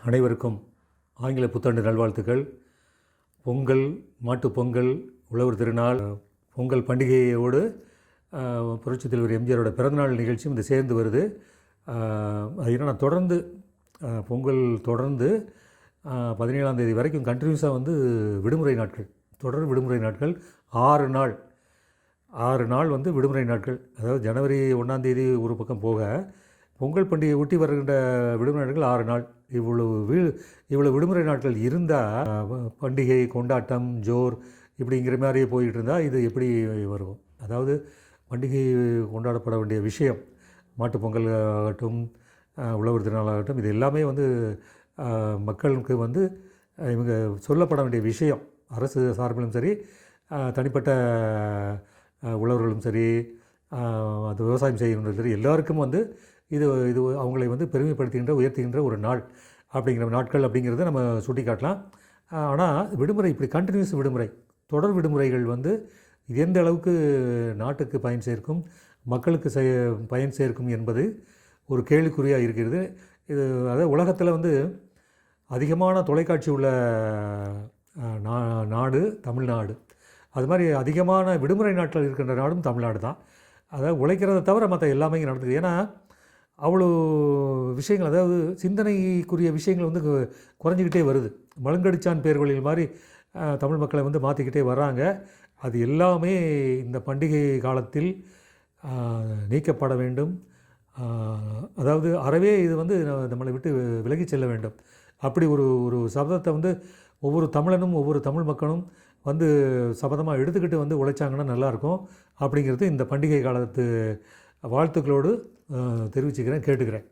அனைவருக்கும் ஆங்கில புத்தாண்டு நல்வாழ்த்துக்கள். பொங்கல் மாட்டுப் பொங்கல் உழவர் திருநாள் பொங்கல் பண்டிகையோடு புரட்சி தலைவர் எம்ஜிஆரோட பிறந்தநாள் நிகழ்ச்சியும் இது சேர்ந்து வருது. ஆஹ், அது என்னன்னா தொடர்ந்து பொங்கல் தொடர்ந்து பதினேழாம் தேதி வரைக்கும் கண்டினியூஸாக வந்து விடுமுறை நாட்கள் தொடர் விடுமுறை நாட்கள் ஆறு நாள். ஆறு நாள் வந்து விடுமுறை நாட்கள். அதாவது ஜனவரி ஒன்றாந்தேதி ஒரு பக்கம் போக பொங்கல் பண்டிகை ஒட்டி வருகின்ற விடுமுறை நாட்கள் ஆறு நாள். இவ்வளவு வீ இவ்வளவு விடுமுறை நாட்கள் இருந்தால் பண்டிகை கொண்டாட்டம் ஜோர் இப்படிங்கிற மாதிரியே போயிட்டு இருந்தால் இது எப்படி வரும்? அதாவது பண்டிகை கொண்டாடப்பட வேண்டிய விஷயம் மாட்டுப்பொங்கல் ஆகட்டும் உழவர் திருநாள் ஆகட்டும் இது எல்லாமே வந்து மக்களுக்கு வந்து இவங்க சொல்லப்பட வேண்டிய விஷயம். அரசு சார்பிலும் சரி தனிப்பட்ட உழவர்களும் சரி அது விவசாயம் செய்கிறவங்களும் சரி எல்லாருக்கும் வந்து இது இது அவங்களை வந்து பெருமைப்படுத்துகின்ற உயர்த்துகின்ற ஒரு நாள் அப்படிங்கிற நாட்கள் அப்படிங்கிறத நம்ம சுட்டி காட்டலாம் ஆனால் விடுமுறை இப்படி கண்டினியூஸ் விடுமுறை தொடர் விடுமுறைகள் வந்து இது எந்த அளவுக்கு நாட்டுக்கு பயன் சேர்க்கும் மக்களுக்கு செய பயன் சேர்க்கும் என்பது ஒரு கேள்விக்குறியாக இருக்கிறது. இது அதாவது உலகத்தில் வந்து அதிகமான தொலைக்காட்சி உள்ள நா- நாடு தமிழ்நாடு. அது மாதிரி அதிகமான விடுமுறை நாட்கள் இருக்கின்ற நாடும் தமிழ்நாடு தான். அதாவது உழைக்கிறத தவிர மற்ற எல்லாமே இங்கே நடக்குது ஏன்னா அவ்வளோ விஷயங்கள் அதாவது சிந்தனைக்குரிய விஷயங்கள் வந்து குறைஞ்சிக்கிட்டே வருது. மழுங்கடிச்சான் பேர்வழிகள் மாதிரி தமிழ் மக்களை வந்து மாற்றிக்கிட்டே வர்றாங்க. அது எல்லாமே இந்த பண்டிகை காலத்தில் நீக்கப்பட வேண்டும். அதாவது அறவே இது வந்து நம்மளை விட்டு விலகிச் செல்ல வேண்டும். அப்படி ஒரு ஒரு சபதத்தை வந்து ஒவ்வொரு தமிழனும் ஒவ்வொரு தமிழ் மக்களும் வந்து சபதமாக எடுத்துக்கிட்டு வந்து உழைச்சாங்கன்னா நல்லாயிருக்கும் அப்படிங்கிறது இந்த பண்டிகை காலத்து வாழ்த்துக்களோடு தெரிவிச்சுக்கிறேன் கேட்டுக்கிறேன்.